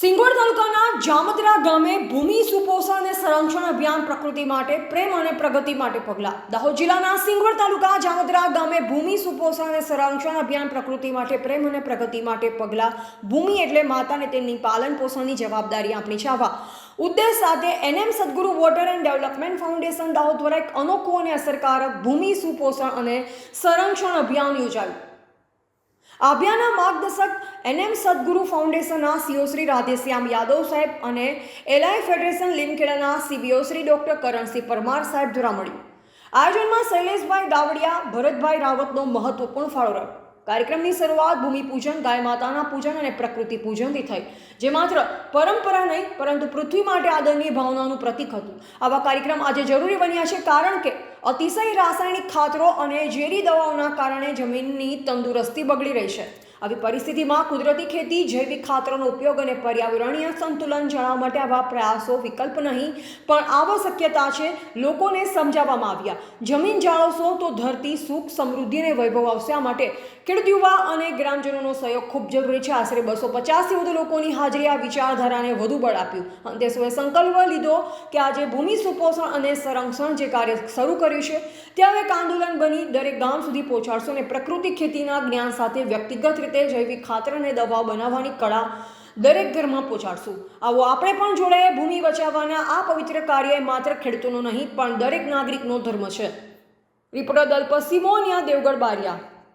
સિંગવડ તાલુકાના જામદરા ગામે ભૂમિ સુપોષણ અને સંરક્ષણ અભિયાન પ્રકૃતિ માટે પ્રેમ અને પ્રગતિ માટે પગલાં. દાહોદ જિલ્લાના સિંગોડ તાલુકા જામદરા ગામે ભૂમિ સુપોષણ અને સંરક્ષણ અભિયાન પ્રકૃતિ માટે પ્રેમ અને પ્રગતિ માટે પગલાં. ભૂમિ એટલે માતાને તેમની પાલન પોષણની જવાબદારી આપણી છે. આવા ઉદ્દેશ સાથે NM Sadguru water and development foundation Dahod દ્વારા એક અનોખું અને અસરકારક ભૂમિ સુપોષણ અને સંરક્ષણ અભિયાન યોજાયું. આ અભિયાનના માર્ગદર્શક એનએમ સદગુરુ ફાઉન્ડેશનના સીઓ શ્રી રાધેશ્યામ યાદવ સાહેબ અને એલઆઈ ફેડરેશન લીમખેડાના સીબીઓ શ્રી ડોક્ટર કરણસિંહ પરમાર સાહેબ જોડા મળ્યું. આયોજનમાં શૈલેષભાઈ દાવડિયા, ભરતભાઈ રાવતનો મહત્વપૂર્ણ ફાળો રહ્યો. કાર્યક્રમની શરૂઆત ભૂમિપૂજન ગાય માતાના પૂજન અને પ્રકૃતિ પૂજનથી થઈ. જે માત્ર પરંપરા નહીં, પરંતુ પૃથ્વી માટે આદરની ભાવનાનું પ્રતીક હતું. આવા કાર્યક્રમ આજે જરૂરી બન્યા છે કારણ કે અતિશય રાસાયણિક ખાતરો અને ઝેરી દવાઓના કારણે જમીનની તંદુરસ્તી બગડી રહી છે. આવી પરિસ્થિતિમાં કુદરતી ખેતી, જૈવિક ખાતરોનો ઉપયોગ અને પર્યાવરણીય સંતુલન જાળવવા માટે આવા પ્રયાસો વિકલ્પ નહીં, પણ આવશ્યકતા છે લોકોને સમજાવવામાં આવ્યા. જમીન જાળવશો તો ધરતી સુખ, સમૃદ્ધિ અને વૈભવ આવશે. આ માટે ખેડૂત યુવા અને ગ્રામજનોનો સહયોગ ખૂબ જરૂરી છે. આશરે બસો પચાસથી વધુ લોકોની હાજરી આ વિચારધારાને વધુ બળ આપ્યું. અંતે સૌએ સંકલ્પ લીધો કે આજે ભૂમિ સુપોષણ અને સંરક્ષણ જે કાર્ય શરૂ કર્યું છે તે હવે એક આંદોલન બની, દરેક ગામ સુધી પહોંચાડશો અને પ્રકૃતિ ખેતીના જ્ઞાન સાથે વ્યક્તિગત રીતે જૈવિક ખાતર અને દવાઓ બનાવવાની કળા દરેક ઘરમાં પહોંચાડશું. આવો આપણે પણ જોડાઈએ ભૂમિ બચાવવાના આ પવિત્ર કાર્ય માત્ર ખેડૂતોનો નહીં, પણ દરેક નાગરિકનો ધર્મ છે. રિપોર્ટર દલપત સિમોનિયા, દેવગઢ બારિયા.